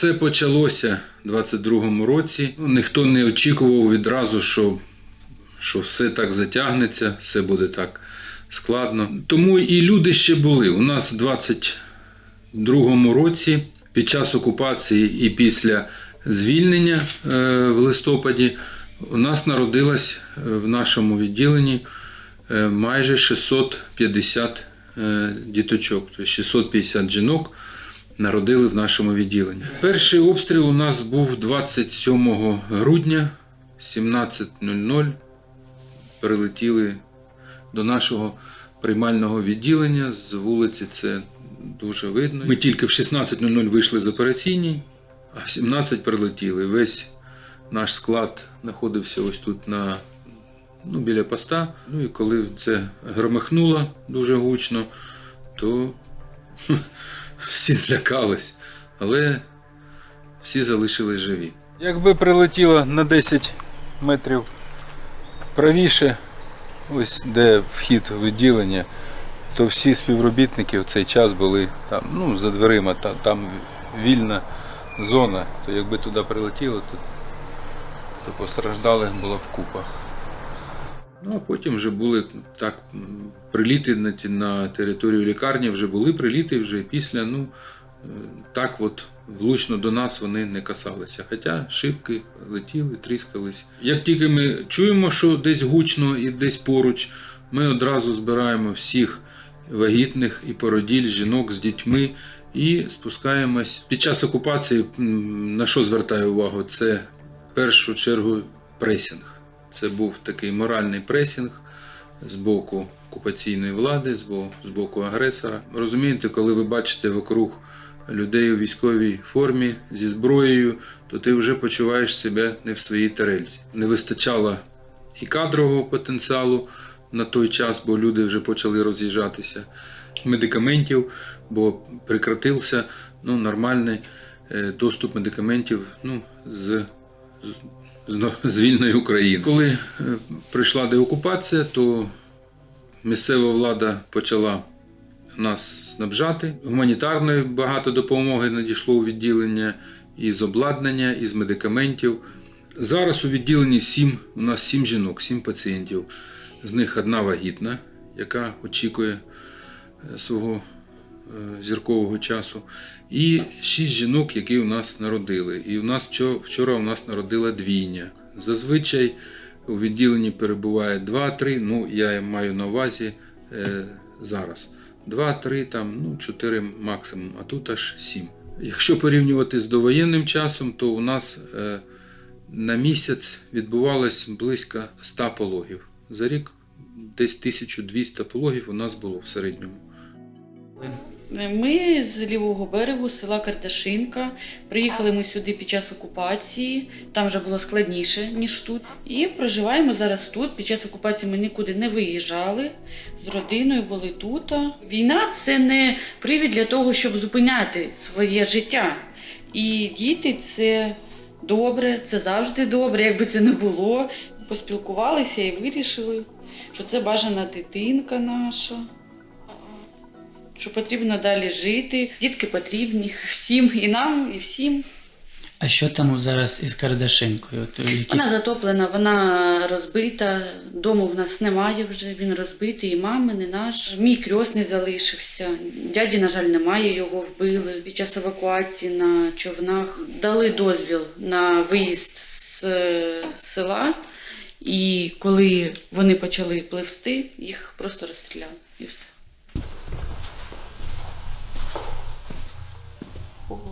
все почалося у 22-му році. Ніхто не очікував відразу, що, що все так затягнеться, все буде так складно. Тому і люди ще були. У нас в 22-му році, під час окупації і після звільнення е, в листопаді, у нас народилось е, в нашому відділенні е, майже 650 е, діточок, тобто 650 жінок народили в нашому відділенні. Перший обстріл у нас був 27 грудня 17.00. Прилетіли до нашого приймального відділення з вулиці. Це дуже видно. Ми тільки в 16.00 вийшли з операційній, а в 17 прилетіли. Весь наш склад знаходився ось тут на ну, біля поста. Ну і коли це громихнуло дуже гучно, то всі злякались, але всі залишились живі. Якби прилетіло на 10 метрів правіше, ось де вхід відділення, то всі співробітники в цей час були там, ну, за дверима, там, там вільна зона, то якби туди прилетіло, то, то постраждалих було б купа. Ну, а потім вже були так приліти на, на територію лікарні, вже були приліти вже після. Ну, е, так от влучно до нас вони не касалися. Хоча шибки летіли, тріскались. Як тільки ми чуємо, що десь гучно і десь поруч, ми одразу збираємо всіх вагітних і породіль, жінок з дітьми і спускаємось. Під час окупації на що звертаю увагу? Це в першу чергу пресінг. Це був такий моральний пресінг з боку окупаційної влади, з боку, агресора. Розумієте, коли ви бачите вокруг людей у військовій формі зі зброєю, то ти вже почуваєш себе не в своїй тарельці. Не вистачало і кадрового потенціалу на той час, бо люди вже почали роз'їжджатися, медикаментів, бо прекратився ну, нормальний е, доступ медикаментів ну, з з, вільної України. Коли е, прийшла деокупація, то місцева влада почала нас снабжати. Гуманітарної багато допомоги надійшло у відділення і з обладнання, і з медикаментів. Зараз у відділенні сім, у нас сім жінок, сім пацієнтів. З них одна вагітна, яка очікує е, свого зіркового часу, і шість жінок, які у нас народили. І у нас вчо- вчора у нас народила двійня. Зазвичай у відділенні перебуває 2-3, ну я маю на увазі е, зараз. 2-3, там, ну, 4 максимум, а тут аж 7. Якщо порівнювати з довоєнним часом, то у нас е, на місяць відбувалось близько 100 пологів. За рік десь 1200 пологів у нас було в середньому. Ми з лівого берегу села Карташинка. Приїхали ми сюди під час окупації. Там вже було складніше, ніж тут. І проживаємо зараз тут. Під час окупації ми нікуди не виїжджали. З родиною були тут. Війна це не привід для того, щоб зупиняти своє життя. І діти це добре, це завжди добре, якби це не було. Поспілкувалися і вирішили, що це бажана дитинка наша що потрібно далі жити. Дітки потрібні всім, і нам, і всім. А що там зараз із Кардашинкою? От якісь... Вона затоплена, вона розбита. Дому в нас немає вже. Він розбитий, і мами, не наш. Мій крьосний залишився. Дяді, на жаль, немає. Його вбили під час евакуації на човнах. Дали дозвіл на виїзд з е, села. І коли вони почали пливсти, їх просто розстріляли. І все.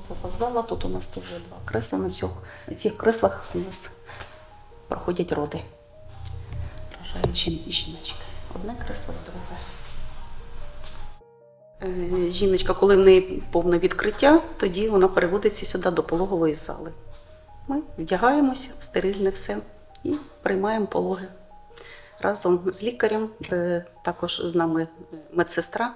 Пологова зала, тут у нас теж два кресла на. На цих креслах у нас проходять роди. Рожають жін- жіночки. Одне кресло, друге. Е, Жіночка, коли в неї повне відкриття, тоді вона переводиться сюди до пологової зали. Ми вдягаємося в стерильне все і приймаємо пологи. Разом з лікарем, е, також з нами медсестра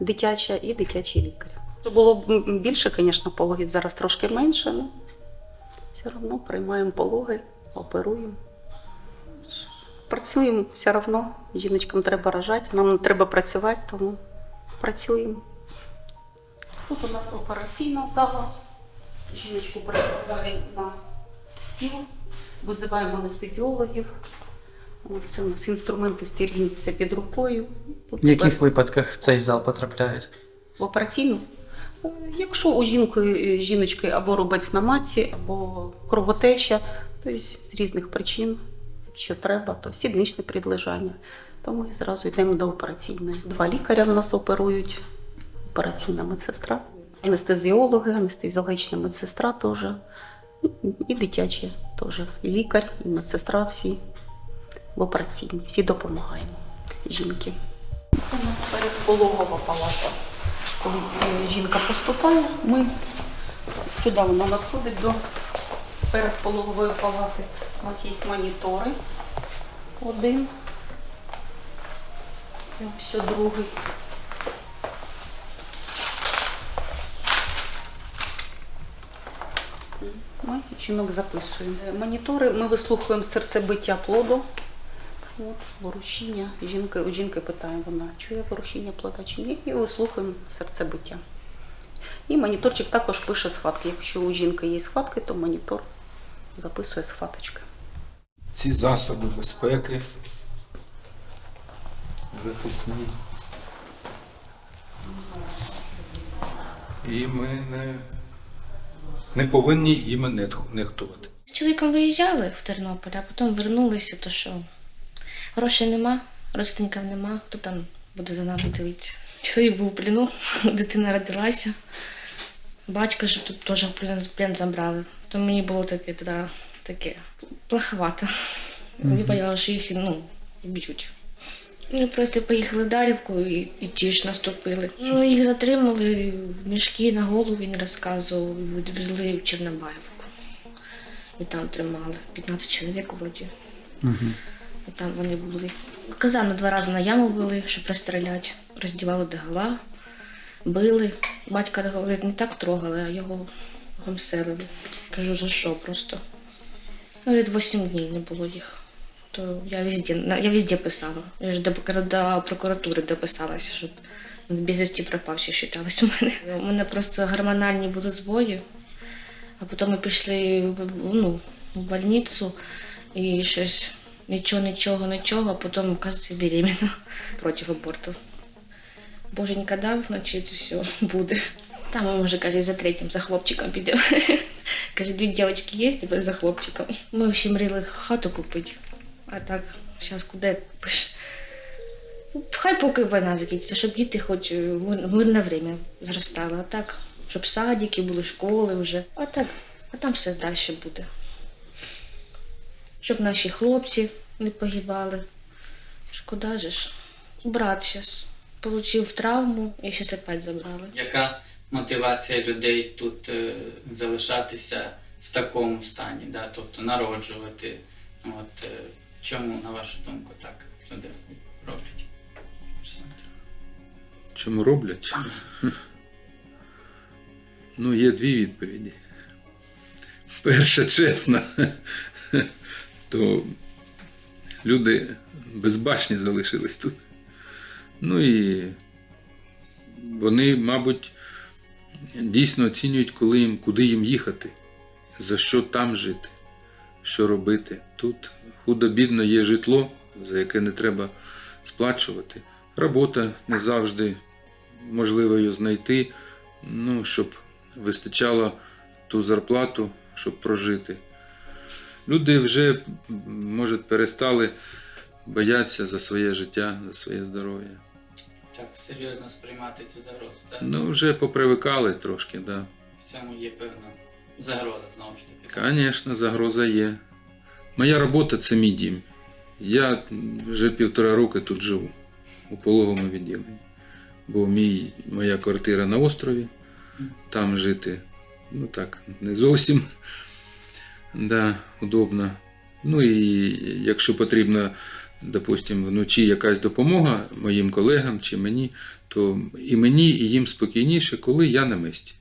дитяча і дитячий лікар. Було б більше, звісно, пологів, зараз трошки менше, але все одно приймаємо пологи, оперуємо. Працюємо все одно. Жіночкам треба рожати, нам треба працювати, тому працюємо. Тут у нас операційна зала. Жіночку перекладаємо на стіл, визиваємо анестезіологів. Все у нас інструменти стерильні, все під рукою. Тут В яких випадках в цей зал потрапляють? в операційну. Якщо у жінки, е, жіночки або рубець на матці, або кровотеча, тобто з різних причин, якщо треба, то сідничне підлежання, то ми зразу йдемо до операційної. Два лікаря в нас оперують, операційна медсестра, анестезіологи, анестезіологічна медсестра теж, і- дитячі теж. І лікар, і медсестра всі в операційній, всі допомагаємо жінки. Це у нас передпологова палата. Коли е, жінка поступає, ми сюди вона надходить до передпологової палати. У нас є монітори. Один. І ось другий. Ми жінок записуємо. Е, Монітори ми вислухаємо серцебиття плоду. От, ворушіння. Жінки, у жінки питаємо, вона чує ворушіння плода чи ні, і вислухаємо серцебиття. І моніторчик також пише схватки. Якщо у жінки є схватки, то монітор записує схваточки. Ці засоби безпеки захисні. І ми не, не повинні їми нехтувати. З чоловіком виїжджали в Тернопіль, а потім вернулися, то що грошей нема, родственників нема, хто там буде за нами дивитися. Чоловік був у плену, дитина родилася. Батька ж тут теж в плен, в плен забрали. То мені було таке, тоді, таке плоховато. Я боялася, що їх ну, б'ють. Ми просто поїхали в Дарівку і, і ті ж наступили. Ну, їх затримали в мішки на голову, він розказував, і відвезли в Чорнобаївку. І там тримали 15 чоловік вроді. І там вони були. Казану два рази на яму вели, щоб розстріляти. Роздівали до гола, били. Батька говорить, не так трогали, а його гомселили. Кажу, за що просто? Говорить, 8 днів не було їх. То я везде, я везде писала. Я ж до, до прокуратури дописалася, щоб безвісті пропавші вважались у мене. У мене просто гормональні були збої. А потім ми пішли ну, в больницю і щось нічого, нічого, нічого, а потім, оказується, беременна проти аборту. Боженька дав, значить, все буде. Там ми вже каже, за третім, за хлопчиком підемо. Каже, дві дівчатки є, тепер за хлопчиком. Ми всі мріяли хату купити. А так, зараз куди купиш? Хай поки війна закінчиться, щоб діти хоч е, в мирне время зростали. А так, щоб садики були, школи вже. А так, а там все далі буде. Щоб наші хлопці не погибали. Шкода же ж. Брат зараз отримав травму і зараз опять забрали. Яка мотивація людей тут е, залишатися в такому стані, да? тобто народжувати? От, е, чому, на вашу думку, так люди роблять? Чому роблять? Ну, є дві відповіді. Перша, чесна, то люди безбашні залишились тут. Ну і вони, мабуть, дійсно оцінюють, коли їм, куди їм їхати, за що там жити, що робити. Тут худо-бідно є житло, за яке не треба сплачувати. Робота не завжди можливо її знайти, ну, щоб вистачало ту зарплату, щоб прожити. Люди вже, може, перестали боятися за своє життя, за своє здоров'я. Так серйозно сприймати цю загрозу. Так? Ну, вже попривикали трошки, так. Да. В цьому є певна загроза, знову ж таки. Звісно, загроза є. Моя робота це мій дім. Я вже півтора роки тут живу у пологовому відділенні. Бо мій, моя квартира на острові, там жити, ну так, не зовсім да, удобно. Ну і якщо потрібна, допустимо, вночі якась допомога моїм колегам чи мені, то і мені, і їм спокійніше, коли я на місці.